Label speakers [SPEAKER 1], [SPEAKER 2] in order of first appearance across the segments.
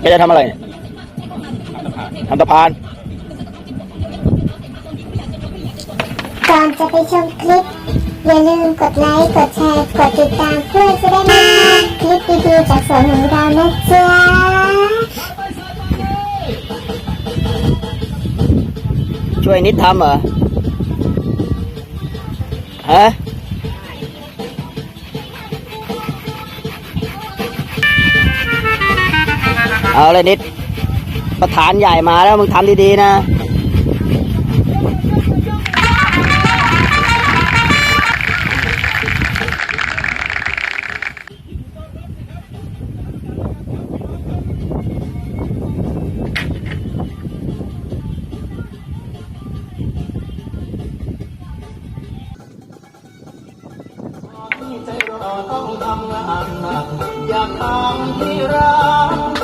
[SPEAKER 1] แกจะทำอะไรเนี่ยทำสะพาน
[SPEAKER 2] ก่อนจะไปชมคลิป อย่าลืมกดไลค์ กดแชร์ กดติดตามเพื่อจะได้ไม่พลาดคลิปดีๆจากสวนของเรานะจ๊ะ
[SPEAKER 1] ช่วยนิดทำเหรอ ฮะ เอาเลยนิด ประธานใหญ่มาแล้วมึงทำดีๆนะ
[SPEAKER 3] ต้องทำงานหนักอยากทำที่รัก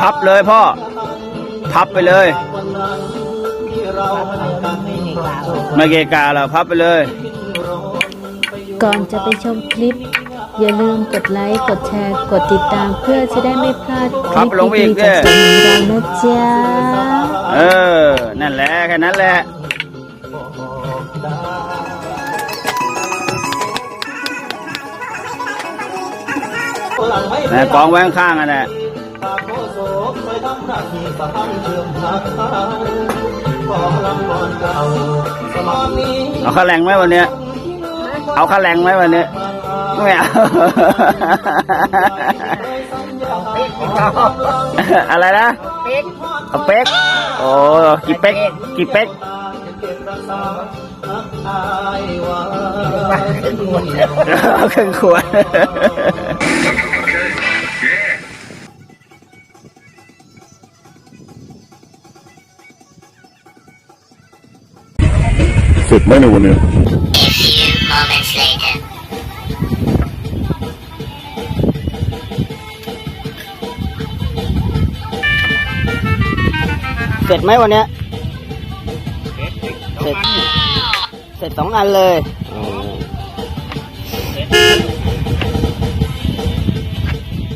[SPEAKER 1] พับเลยพ่อ พับไปเลย
[SPEAKER 3] วันนั้นที่เราห่างกันเพราะโชค
[SPEAKER 1] ไม่เกะกาหรอกพับไปเลย
[SPEAKER 4] ก่อนจะไปชมคลิป อย่าลืมกดไลค์กดแชร์ กดติดตามเพื่อจะได้ไม่พลาดค
[SPEAKER 1] ครั
[SPEAKER 4] ลิ
[SPEAKER 1] บ
[SPEAKER 4] ป
[SPEAKER 1] ลงอี
[SPEAKER 4] ดี
[SPEAKER 1] ก
[SPEAKER 4] ๆจาก
[SPEAKER 1] เด้
[SPEAKER 4] สวนของเรานะจ๊ะ
[SPEAKER 1] เออ นั่นแหละแค่นั้นแหละแต่กองไว้ข้างๆอะนะ
[SPEAKER 3] ปากโมโสไปทำหน้าที่สะพานเชื่อมทางขอลำก่อนเก่าสมัยนี้
[SPEAKER 1] เอาค่าแรงไหมวันเนี้ยเอาค่าแรงไหมวันเนี้ยไม่เอาอะไรนะเอาเป๊กโอ้กี่เป๊กกี่เป๊ก
[SPEAKER 3] เก็บรักษารักอายไว้
[SPEAKER 1] ครึ่งขวด
[SPEAKER 5] ร็จไหมในวันเนี้ย
[SPEAKER 2] moments later
[SPEAKER 1] เสร็จไหมวันเนี้ยเสร็จเสร็จสองอันเลยอ๋อ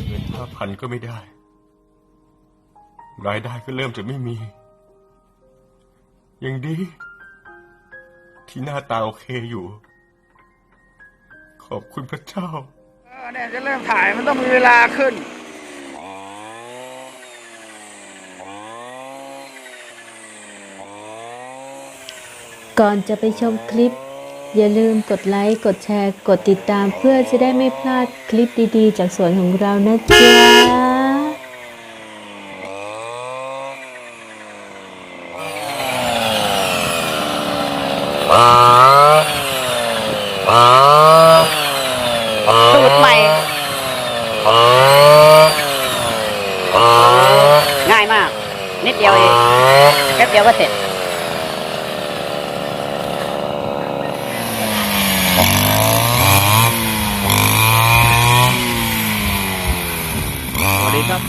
[SPEAKER 5] เงินห้าพันก็ไม่ได้ รายได้ก็เริ่มจะไม่มี ยังดี ที่หน้าตาโอเคอยู่ ขอบคุณพระเจ้า
[SPEAKER 1] เนี่ยจะเริ่มถ่ายมันต้องมีเวลาขึ้น
[SPEAKER 4] ก่อนจะไปชมคลิป อย่าลืมกดไลค์ กดแชร์ กดติดตามเพื่อจะได้ไม่พลาดคลิปดีๆ จากสวนของเรานะจ๊ะ
[SPEAKER 1] สูตรใหม่ ง่ายมาก นิดเดียวเองแป๊บเดียวก็เสร็จ สวัสดีครับ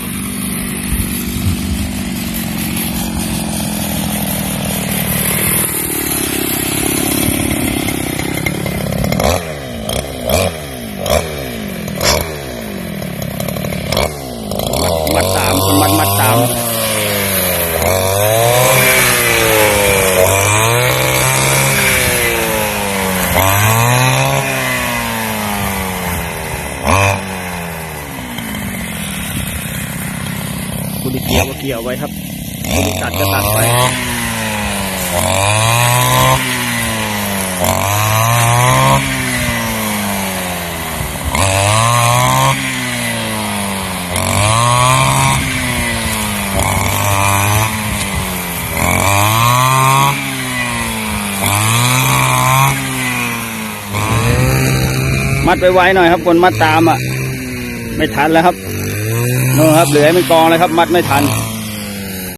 [SPEAKER 1] มัดสามคนมัดมัดสามคุณดิ เกี่ยวก็เกี่ยวไว้ครับคุณดิตัดก็ตัดไว้มัดไว้ๆหน่อยครับคนมัดตามอะ ไม่ทันแล้วครับ นู่นครับเหลือให้เป็นกองเลยครับ มัดไม่ทัน